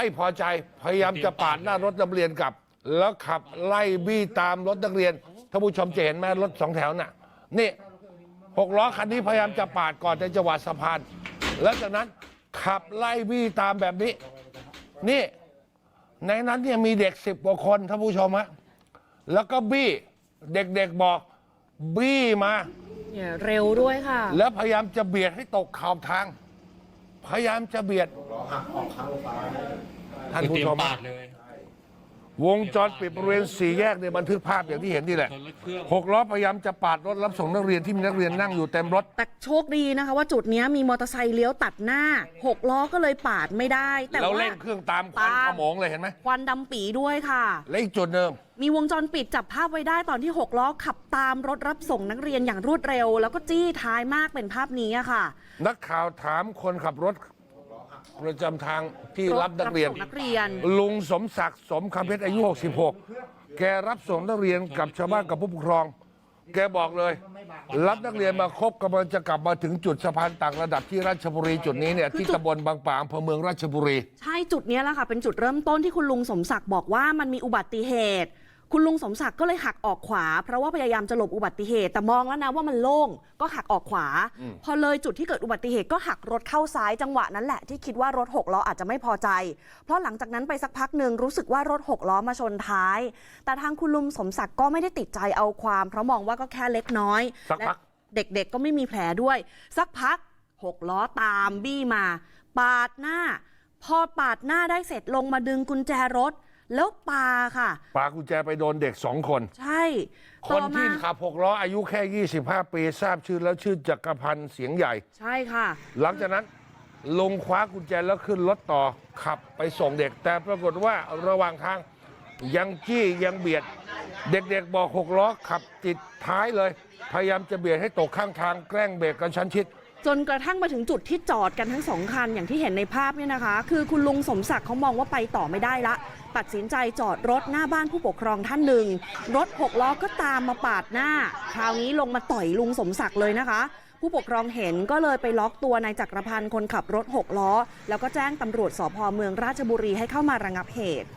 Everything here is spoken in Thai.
ไม่พอใจพยายามจะปาดหน้ารถนักเรียนกลับ แล้วขับไล่บี้ตามรถนักเรียนท่านผู้ชมจะเห็นไหมรถสองแถวน่ะ นี่หกล้อคันนี้พยายามจะปาดก่อนในจังหวัดสะพาน แล้วจากนั้นขับไล่บี้ตามแบบนี้ นี่ ในนั้นเนี่ยมีเด็กสิบกว่าคนท่านผู้ชมฮะแล้วก็บี้เด็กๆบอกบี้มา เนี่ยเร็วด้วยค่ะ แล้วพยายามจะเบียดให้ตกขอบทาง พยายามจะเบียดท่านคือผู้เตรียชมมปาดเลย วงจรปิดบริเวณสี่แยกเนี่ยบันทึกภาพอย่างที่เห็นนี่แหละชนรถเครื่องหกล้อพยายามจะปาดรถรับส่งนักเรียนที่มีนักเรียนนั่งอยู่เต็มรถ แต่โชคดีนะคะ ว่าจุดเนี้ยมีมอเตอร์ไซค์เลี้ยวตัดหน้าหกล้อก็เลยปาดไม่ได้ แต่แล้วว่าเร่งเครื่องตามควันตามขโมงเลยเห็นไหมควันดำปีด้วยค่ะ และอีกจุดหนึ่งมีวงจรปิดจับภาพไว้ได้ตอนที่ 6 ล้อขับตามรถรับส่งนักเรียนอย่างรวดเร็ว แล้วก็จี้ท้ายมากเป็นภาพนี้อะค่ะ นักข่าวถามคนขับรถ ประจำทางที่รับนักเรียน ส่งนักเรียน ลุงสมศักดิ์สมคำเพชรอายุ 66 แกรับส่งนักเรียนกับชาวบ้านกับผู้ปกครอง แกบอกเลย รับนักเรียนมาครบกำลังจะกลับมาถึงจุดสะพานต่างระดับที่ราชบุรีจุดนี้เนี่ยคือที่จุดตำบลบางป่าอำเภอเมืองราชบุรี ใช่จุดเนี้ยแหละค่ะ เป็นจุดเริ่มต้นที่คุณลุงสมศักดิ์บอกว่ามันมีอุบัติเหตุ คุณลุงสมศักดิ์ก็เลยหักออกขวา เพราะว่าพยายามจะหลบอุบัติเหตุ แต่มองแล้วนะว่ามันโล่งก็หักออกขวา พอเลยจุดที่เกิดอุบัติเหตุก็หักรถเข้าซ้ายจังหวะนั้นแหละที่คิดว่ารถหกล้ออาจจะไม่พอใจ เพราะหลังจากนั้นไปสักพักหนึ่งรู้สึกว่ารถหกล้อมาชนท้าย แต่ทางคุณลุงสมศักดิ์ก็ไม่ได้ติดใจเอาความ เพราะมองว่าก็แค่เล็กน้อยสักพักและเด็กๆก็ไม่มีแผลด้วย สักพักหกล้อตามบี้มา ปาดหน้า พอปาดหน้าได้เสร็จลงมาดึงกุญแจรถ แล้วปาค่ะ ปากุญแจไปโดนเด็กสองคน ใช่คต่อนที่มาขับหกล้ออายุแค่ 25 ปีทราบชื่อแล้วชื่อจักรพันธ์เสียงใหญ่ ใช่ค่ะ หลังจากนั้นลงคว้ากุญแจแล้วขึ้นรถต่อขับไปส่งเด็ก แต่ปรากฏว่าระหว่างทางยังจี้ยังเบียด เด็กๆบอกหกล้อขับติดท้ายเลย พยายามจะเบียดให้ตกข้างทางแกล้งเบรกกันชั้นชิด จนกระทั่งมาถึงจุดที่จอดกันทั้งสองคันอย่างที่เห็นในภาพเนี่ยนะคะ คือคุณลุงสมศักดิ์เขามองว่าไปต่อไม่ได้ละ ตัดสินใจจอดรถหน้าบ้านผู้ปกครองท่านหนึ่ง รถหกล้อก็ตามมาปาดหน้า คราวนี้ลงมาต่อยลุงสมศักดิ์เลยนะคะ ผู้ปกครองเห็นก็เลยไปล็อกตัวนายจักรพันธ์คนขับรถหกล้อ แล้วก็แจ้งตำรวจสพเมืองราชบุรีให้เข้ามาระงับเหตุ